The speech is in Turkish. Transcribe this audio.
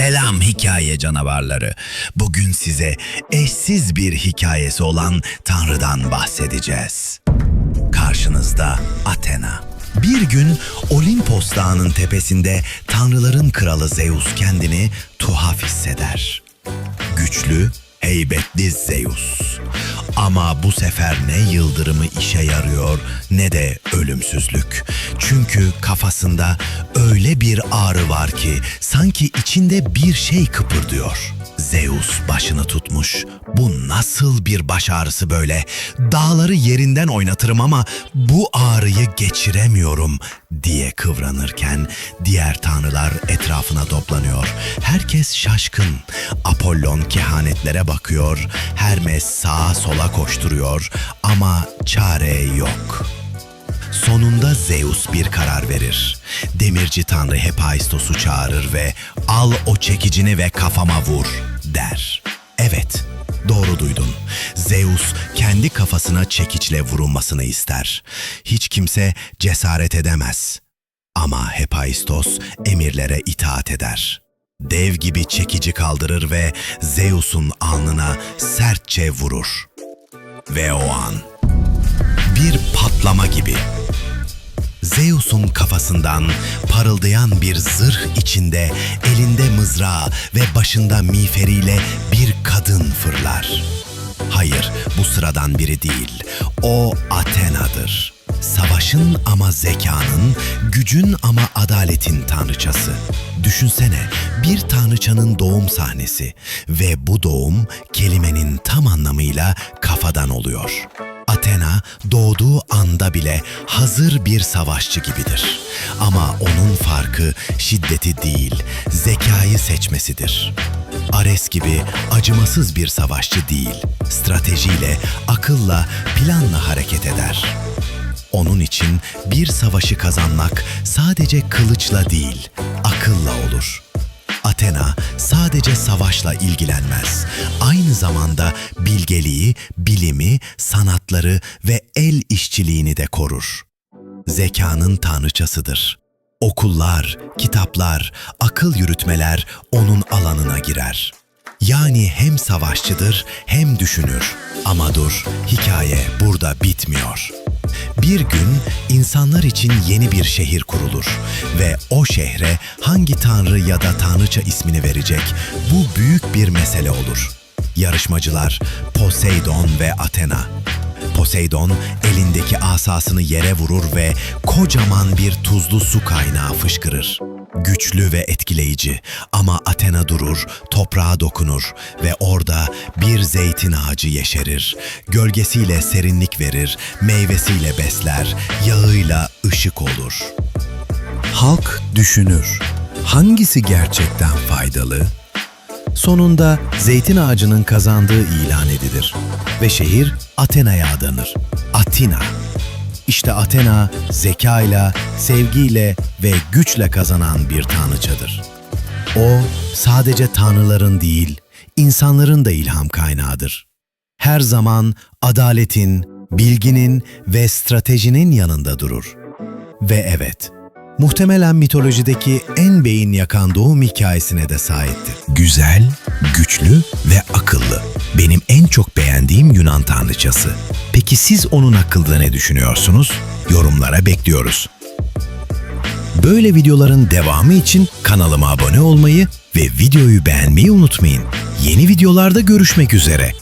Selam hikaye canavarları. Bugün size eşsiz bir hikayesi olan Tanrı'dan bahsedeceğiz. Karşınızda Athena. Bir gün Olimpos Dağı'nın tepesinde tanrıların kralı Zeus kendini tuhaf hisseder. Güçlü, heybetli Zeus. Ama bu sefer ne yıldırımı işe yarıyor ne de ölümsüzlük. Çünkü kafasında öyle bir ağrı var ki sanki içinde bir şey kıpırdıyor. Zeus başını tutmuş. Bu nasıl bir baş ağrısı böyle? Dağları yerinden oynatırım ama bu ağrıyı geçiremiyorum diye kıvranırken diğer tanrılar etrafına toplanıyor. Herkes şaşkın. Apollon kehanetlere bakıyor. Hermes sağa sola koşturuyor ama çare yok. Sonunda Zeus bir karar verir. Demirci tanrı Hephaistos'u çağırır ve al o çekicini ve kafama vur der. Evet, doğru duydun. Zeus kendi kafasına çekiçle vurulmasını ister. Hiç kimse cesaret edemez. Ama Hephaistos emirlere itaat eder. Dev gibi çekici kaldırır ve Zeus'un alnına sertçe vurur. Ve o an bir patlama gibi Zeus'un kafasından parıldayan bir zırh içinde elinde mızrağı ve başında miğferiyle bir kadın fırlar. Hayır, bu sıradan biri değil. O Athena'dır. Savaşın ama zekanın, gücün ama adaletin tanrıçası. Düşünsene, bir tanrıçanın doğum sahnesi ve bu doğum kelimenin tam anlamıyla kafadan oluyor. Athena doğduğu anda bile hazır bir savaşçı gibidir. Ama onun farkı şiddeti değil, zekayı seçmesidir. Ares gibi acımasız bir savaşçı değil, stratejiyle, akılla, planla hareket eder. Onun için bir savaşı kazanmak sadece kılıçla değil, akılla olur. Athena sadece savaşla ilgilenmez. Aynı zamanda bilgeliği, bilimi, sanatları ve el işçiliğini de korur. Zekanın tanrıçasıdır. Okullar, kitaplar, akıl yürütmeler onun alanına girer. Yani hem savaşçıdır hem düşünür. Ama dur, hikaye burada bitmiyor. Bir gün insanlar için yeni bir şehir kurulur ve o şehre hangi tanrı ya da tanrıça ismini verecek bu büyük bir mesele olur. Yarışmacılar Poseidon ve Athena. Poseidon elindeki asasını yere vurur ve kocaman bir tuzlu su kaynağı fışkırır. Güçlü ve etkileyici ama Athena durur, toprağa dokunur ve orada bir zeytin ağacı yeşerir. Gölgesiyle serinlik verir, meyvesiyle besler, yağıyla ışık olur. Halk düşünür. Hangisi gerçekten faydalı? Sonunda zeytin ağacının kazandığı ilan edilir ve şehir Athena'ya adanır. Atina. İşte Athena zekayla, sevgiyle ve güçle kazanan bir tanrıçadır. O sadece tanrıların değil, insanların da ilham kaynağıdır. Her zaman adaletin, bilginin ve stratejinin yanında durur. Ve evet, muhtemelen mitolojideki en beyin yakan doğum hikayesine de sahiptir. Güzel, güçlü ve akıllı. Benim en çok beğendiğim Yunan tanrıçası. Peki siz onun hakkında ne düşünüyorsunuz? Yorumlara bekliyoruz. Böyle videoların devamı için kanalıma abone olmayı ve videoyu beğenmeyi unutmayın. Yeni videolarda görüşmek üzere.